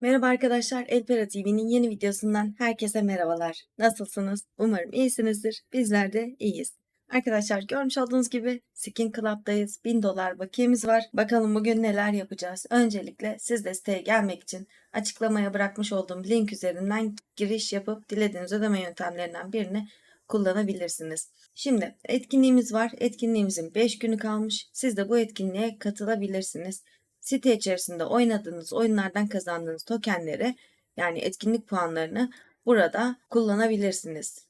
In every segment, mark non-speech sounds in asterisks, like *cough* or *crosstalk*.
Merhaba arkadaşlar, Elpera TV'nin yeni videosundan herkese merhabalar. Nasılsınız? Umarım iyisinizdir. Bizler de iyiyiz. Arkadaşlar görmüş olduğunuz gibi Skin Club'dayız. 1000 dolar bakiyemiz var. Bakalım bugün neler yapacağız. Öncelikle siz de gelmek için açıklamaya bırakmış olduğum link üzerinden giriş yapıp dilediğiniz ödeme yöntemlerinden birini kullanabilirsiniz. Şimdi etkinliğimiz var. Etkinliğimizin 5 günü kalmış. Siz de bu etkinliğe katılabilirsiniz site içerisinde oynadığınız oyunlardan kazandığınız tokenleri yani etkinlik puanlarını burada kullanabilirsiniz.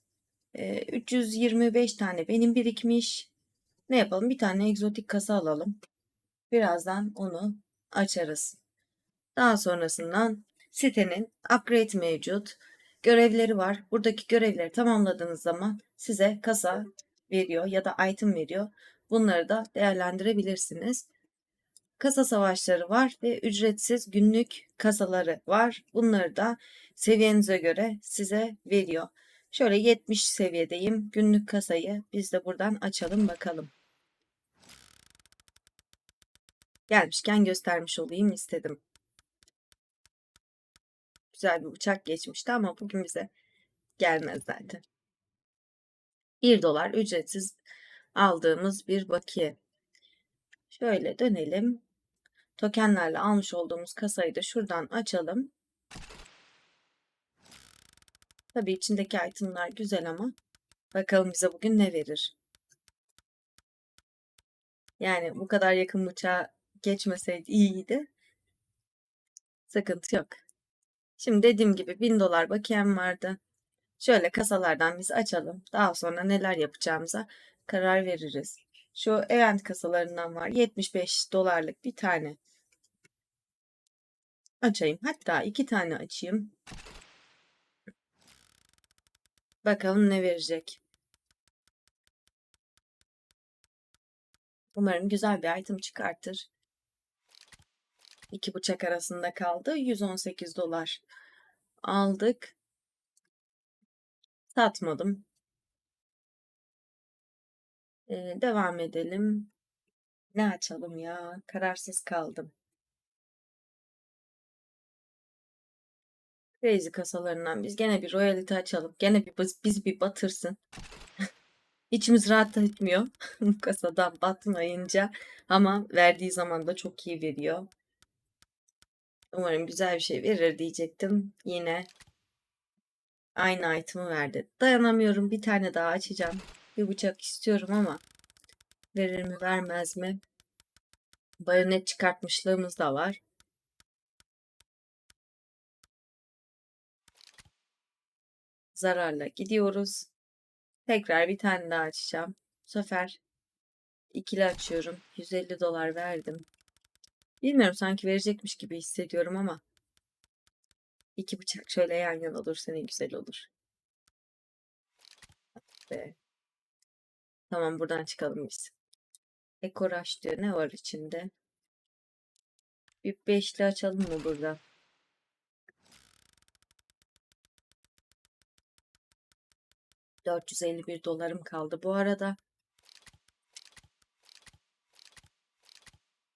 Ee, 325 tane benim birikmiş. Ne yapalım? Bir tane egzotik kasa alalım. Birazdan onu açarız. Daha sonrasından sitenin upgrade mevcut. Görevleri var. Buradaki görevleri tamamladığınız zaman size kasa veriyor ya da item veriyor. Bunları da değerlendirebilirsiniz kasa savaşları var ve ücretsiz günlük kasaları var. Bunları da seviyenize göre size veriyor. Şöyle 70 seviyedeyim. Günlük kasayı biz de buradan açalım bakalım. Gelmişken göstermiş olayım istedim. Güzel bir uçak geçmişti ama bugün bize gelmez zaten. 1 dolar ücretsiz aldığımız bir bakiye. Şöyle dönelim tokenlerle almış olduğumuz kasayı da şuradan açalım. Tabii içindeki itemlar güzel ama bakalım bize bugün ne verir. Yani bu kadar yakın bıçağa geçmeseydi iyiydi. Sıkıntı yok. Şimdi dediğim gibi 1000 dolar bakiyem vardı. Şöyle kasalardan biz açalım. Daha sonra neler yapacağımıza karar veririz. Şu event kasalarından var. 75 dolarlık bir tane. Açayım. Hatta iki tane açayım. Bakalım ne verecek. Umarım güzel bir item çıkartır. İki bıçak arasında kaldı. 118 dolar aldık. Satmadım. Ee, devam edelim. Ne açalım ya? Kararsız kaldım. Crazy kasalarından biz gene bir royalty açalım. Gene bir biz, biz bir batırsın. *laughs* İçimiz rahat etmiyor *laughs* bu kasadan batmayınca ama verdiği zaman da çok iyi veriyor. Umarım güzel bir şey verir diyecektim. Yine aynı item'ı verdi. Dayanamıyorum. Bir tane daha açacağım. Bir bıçak istiyorum ama verir mi vermez mi? Bayonet çıkartmışlığımız da var. zararla gidiyoruz. Tekrar bir tane daha açacağım. Bu sefer ikili açıyorum. 150 dolar verdim. Bilmiyorum sanki verecekmiş gibi hissediyorum ama iki bıçak şöyle yan yana olursa ne güzel olur. Be. Tamam buradan çıkalım biz. Ekoraş diyor. Ne var içinde? Bir beşli açalım mı burada? 451 dolarım kaldı bu arada.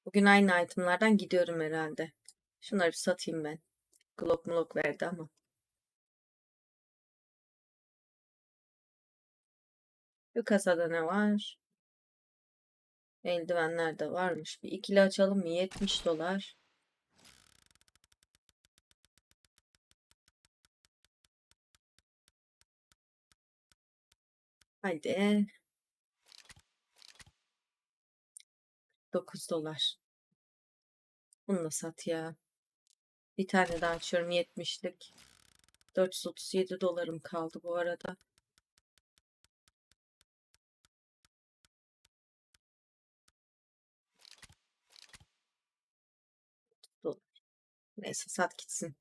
Bugün aynı itemlardan gidiyorum herhalde. Şunları bir satayım ben. Glock mulok verdi ama. Bu kasada ne var? Eldivenler de varmış. Bir ikili açalım mı? 70 dolar. Haydi. 9 dolar. Bunu da sat ya. Bir tane daha açıyorum 70'lik. 437 dolarım kaldı bu arada. Neyse sat gitsin.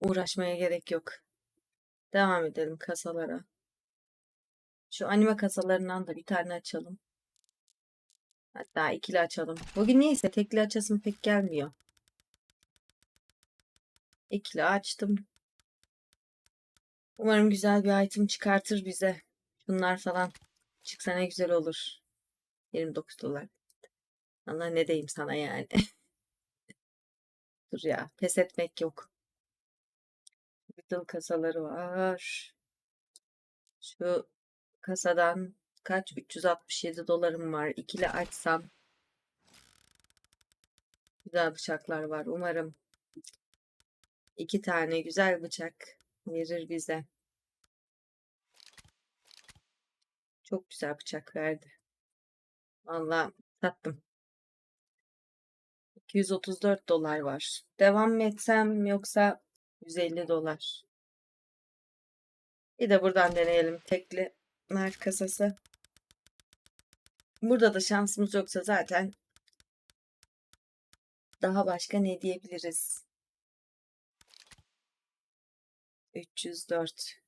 Uğraşmaya gerek yok. Devam edelim kasalara. Şu anime kasalarından da bir tane açalım. Hatta ikili açalım. Bugün neyse tekli açasım pek gelmiyor. İkili açtım. Umarım güzel bir item çıkartır bize. Bunlar falan çıksa ne güzel olur. 29 dolar. Allah ne diyeyim sana yani. *laughs* Dur ya pes etmek yok. Little kasaları var. Şu kasadan kaç 367 dolarım var. İkili açsam güzel bıçaklar var. Umarım iki tane güzel bıçak verir bize. Çok güzel bıçak verdi. Valla sattım. 234 dolar var. Devam mı etsem yoksa 150 dolar. Bir de buradan deneyelim. Tekli nar kasası. Burada da şansımız yoksa zaten daha başka ne diyebiliriz? 304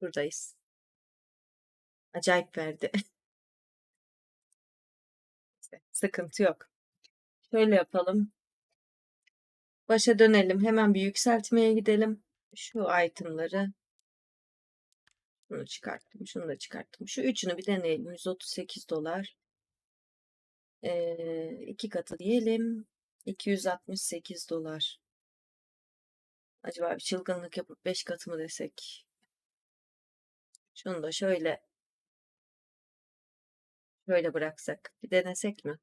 Buradayız. Acayip verdi. *laughs* Sıkıntı yok. Şöyle yapalım. Başa dönelim. Hemen bir yükseltmeye gidelim. Şu itemları bunu çıkarttım. Şunu da çıkarttım. Şu üçünü bir deneyelim. 138 dolar. Ee, iki katı diyelim. 268 dolar. Acaba bir çılgınlık yapıp 5 katı mı desek? Şunu da şöyle şöyle bıraksak. Bir denesek mi?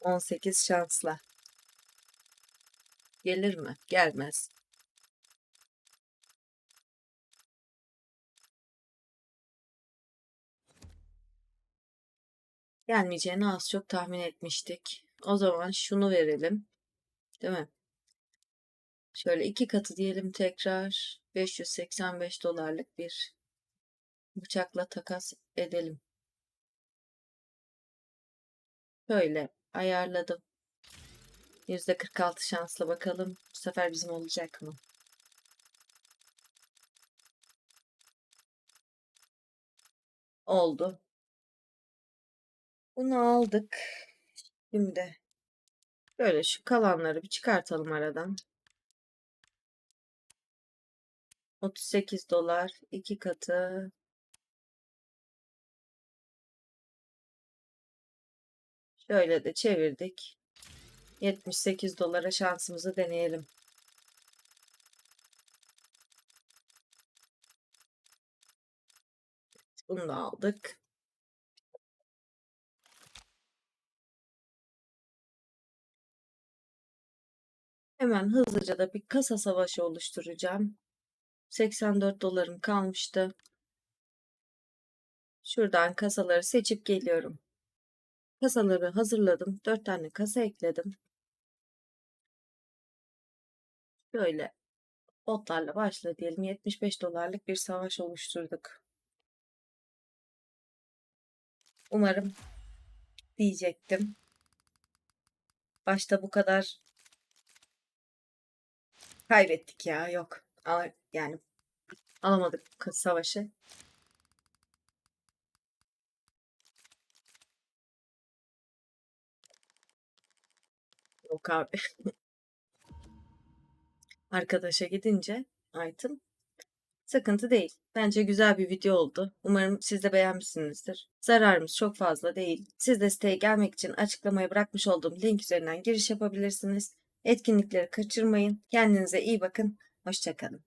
18 şansla. Gelir mi? Gelmez. Gelmeyeceğini az çok tahmin etmiştik. O zaman şunu verelim. Değil mi? Şöyle iki katı diyelim tekrar. 585 dolarlık bir bıçakla takas edelim. Şöyle ayarladım. %46 şansla bakalım. Bu sefer bizim olacak mı? Oldu. Bunu aldık. Şimdi böyle şu kalanları bir çıkartalım aradan. 38 dolar iki katı şöyle de çevirdik 78 dolara şansımızı deneyelim bunu da aldık hemen hızlıca da bir kasa savaşı oluşturacağım 84 dolarım kalmıştı Şuradan kasaları seçip geliyorum. Kasaları hazırladım. 4 tane kasa ekledim. Böyle botlarla başla diyelim. 75 dolarlık bir savaş oluşturduk. Umarım diyecektim. Başta bu kadar kaybettik ya. Yok. Yani alamadık savaşı. Yok abi. *laughs* Arkadaşa gidince item sıkıntı değil. Bence güzel bir video oldu. Umarım siz de beğenmişsinizdir. Zararımız çok fazla değil. Siz de siteye gelmek için açıklamaya bırakmış olduğum link üzerinden giriş yapabilirsiniz. Etkinlikleri kaçırmayın. Kendinize iyi bakın. Hoşçakalın.